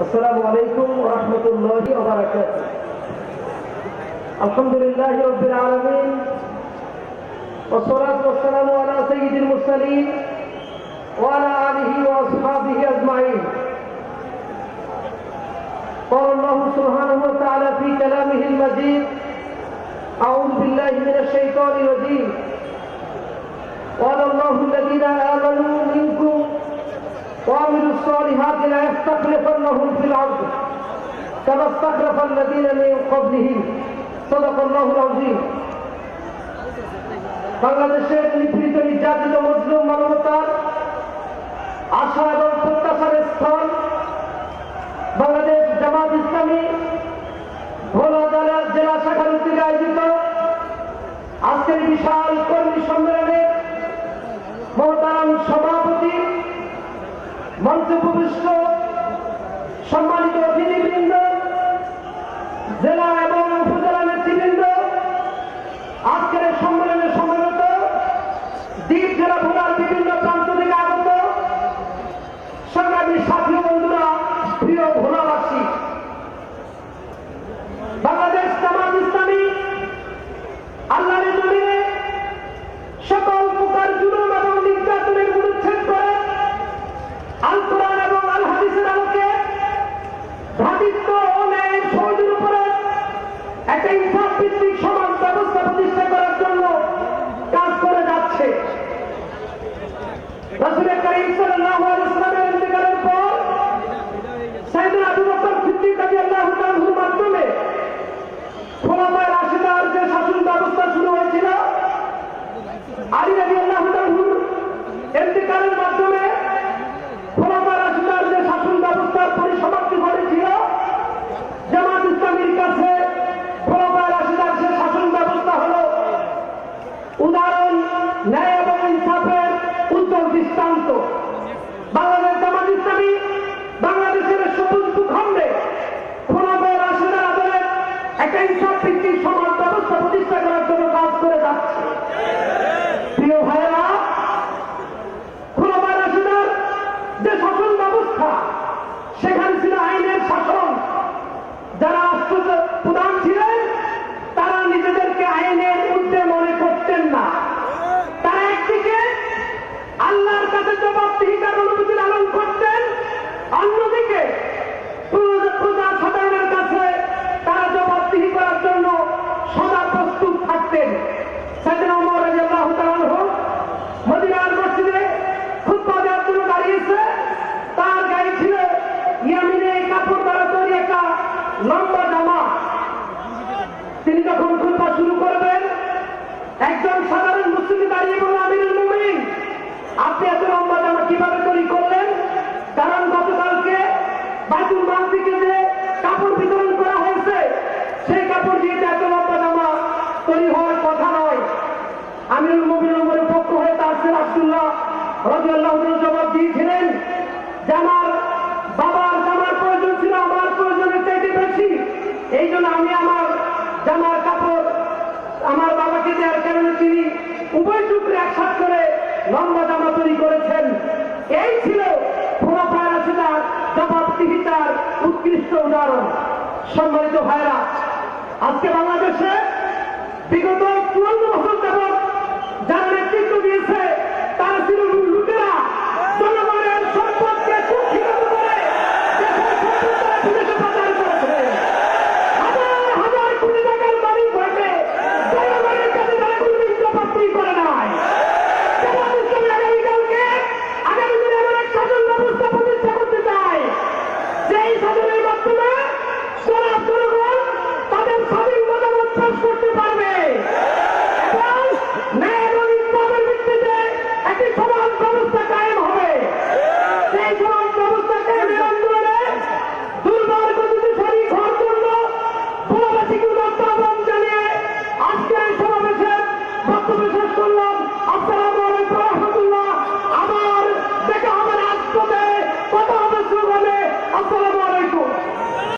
السلام عليكم ورحمة الله وبركاته. الحمد لله رب العالمين والصلاة والسلام على سيد المرسلين وعلى آله وأصحابه أجمعين. قال الله سبحانه وتعالى في كلامه المجيد أعوذ بالله من الشيطان الرجيم. قال الله الذين آمنوا منكم الصالحات لا يستخلفنهم في الأرض كما استخلف الذين من قبلهم صدق الله العظيم বাংলাদেশের নিপীড়িত নির্যাতিত মুসলিম মানবতার আশা এবং প্রত্যাশার স্থান বাংলাদেশ জামাত ইসলামী ভোলা জেলা জেলা শাখার উদ্যোগে আয়োজিত আজকের বিশাল মঞ্চে উপবিষ্ট সম্মানিত অতিথিবৃন্দ জেলা রাসূলের কারীম সাল্লাল্লাহু জবাব দিয়েছিলেন আমার বাবার জামার প্রয়োজন ছিল, আমার প্রয়োজনের চাইতে বেশি। এই জন্য আমি আমার জামার কাপড় আমার বাবাকে দেওয়ার কারণে তিনি উভয় টুকরে একসাথ করে লম্বা জামা তৈরি করেছেন। এই ছিল জবাবদিহিতার উৎকৃষ্ট উদাহরণ। সম্মানিত ভাইরা আজকে বাংলাদেশে বিগত চুয়ান্ন বছর দিয়েছে রসুল্লাহ